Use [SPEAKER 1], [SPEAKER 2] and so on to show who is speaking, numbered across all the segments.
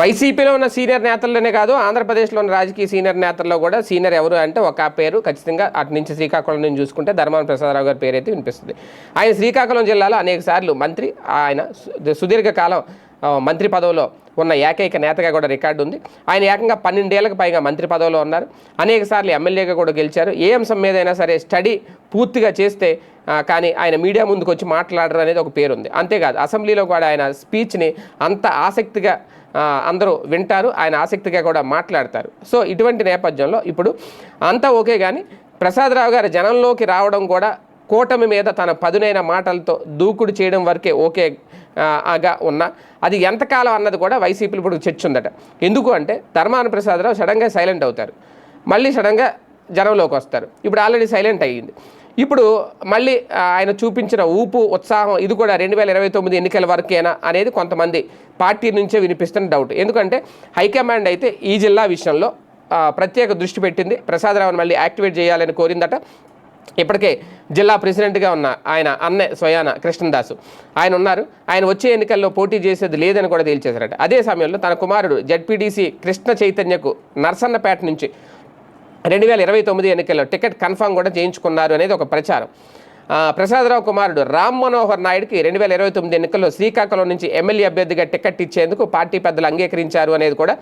[SPEAKER 1] వైసీపీలో ఉన్న సీనియర్ నేతల్లోనే కాదు ఆంధ్రప్రదేశ్లో ఉన్న రాజకీయ సీనియర్ నేతల్లో కూడా సీనియర్ ఎవరు అంటే ఒక పేరు ఖచ్చితంగా అటు నుంచి శ్రీకాకుళం నుంచి చూసుకుంటే ధర్మాన ప్రసాదరావు గారి పేరు అయితే వినిపిస్తుంది. ఆయన శ్రీకాకుళం జిల్లాలో అనేక సార్లు మంత్రి ఆయన సుదీర్ఘకాలం మంత్రి పదవిలో ఉన్న ఏకైక నేతగా కూడా రికార్డు ఉంది. ఆయన ఏకంగా పన్నెండేళ్ళకు పైగా మంత్రి పదవిలో ఉన్నారు. అనేక సార్లు ఎమ్మెల్యేగా కూడా గెలిచారు. ఏ అంశం మీదైనా సరే స్టడీ పూర్తిగా చేస్తే కానీ ఆయన మీడియా ముందుకు వచ్చి మాట్లాడరు అనేది ఒక పేరు ఉంది అంతేకాదు అసెంబ్లీలో కూడా ఆయన స్పీచ్ని అంత ఆసక్తిగా అందరూ వింటారు. ఆయన ఆసక్తిగా కూడా మాట్లాడతారు. సో ఇటువంటి నేపథ్యంలో ఇప్పుడు అంతా ఓకే కానీ ప్రసాదరావు గారు జనంలోకి రావడం కూడా కూటమి మీద తన పదునైన మాటలతో దూకుడు చేయడం వరకే ఓకే ఆ, గా ఉన్న. అది ఎంతకాలం అన్నది కూడా వైసీపీలు ఇప్పుడు చర్చ ఉందట. ఎందుకు అంటే ధర్మాన ప్రసాదరావు సడన్గా సైలెంట్ అవుతారు. మళ్ళీ సడన్గా జనంలోకి వస్తారు. ఇప్పుడు ఆల్రెడీ సైలెంట్ అయ్యింది. ఇప్పుడు మళ్ళీ ఆయన చూపించిన ఊపు ఉత్సాహం ఇది కూడా రెండు వేల ఇరవై తొమ్మిది ఎన్నికల వరకేనా అనేది కొంతమంది పార్టీ నుంచే వినిపిస్తున్న డౌట్. ఎందుకంటే హైకమాండ్ అయితే ఈ జిల్లా విషయంలో ప్రత్యేక దృష్టి పెట్టింది. ప్రసాదరావుని మళ్ళీ యాక్టివేట్ చేయాలని కోరిందట. ఇప్పటికే జిల్లా ప్రెసిడెంట్గా ఉన్న ఆయన అన్నె స్వయాన కృష్ణదాసు. ఆయన ఉన్నారు. ఆయన వచ్చే ఎన్నికల్లో పోటీ చేసేది లేదని కూడా తేల్చేశారట. అదే సమయంలో తన కుమారుడు జడ్పీడీసీ కృష్ణ చైతన్యకు నర్సన్నపేట నుంచి రెండు వేల ఇరవై తొమ్మిది ఎన్నికల్లో టికెట్ కన్ఫామ్ కూడా చేయించుకున్నారు అనేది ఒక ప్రచారం. ప్రసాదరావు కుమారుడు రామ్ మనోహర్ నాయుడుకి రెండు వేల ఇరవై తొమ్మిది ఎన్నికల్లో శ్రీకాకుళం నుంచి ఎమ్మెల్యే అభ్యర్థిగా టికెట్ ఇచ్చేందుకు పార్టీ పెద్దలు అంగీకరించారు అనేది కూడా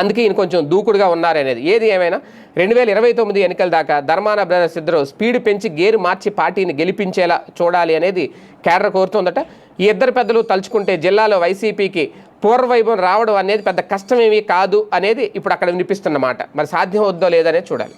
[SPEAKER 1] అందుకే ఈయన కొంచెం దూకుడుగా ఉన్నారనేది ఏది ఏమైనా? రెండు వేల ఇరవై తొమ్మిది ఎన్నికల దాకా ధర్మాన బ్రదర్స్ ఇద్దరు స్పీడ్ పెంచి గేరు మార్చి పార్టీని గెలిపించేలా చూడాలి అనేది కేడర్ కోరుతోందట. ఈ ఇద్దరు పెద్దలు తలుచుకుంటే జిల్లాలో వైసీపీకి పూర్వవైభవం రావడం అనేది పెద్ద కష్టమేమీ కాదు అనేది ఇప్పుడు అక్కడ వినిపిస్తున్నమాట మరి సాధ్యం అవుద్దో లేదనే చూడాలి.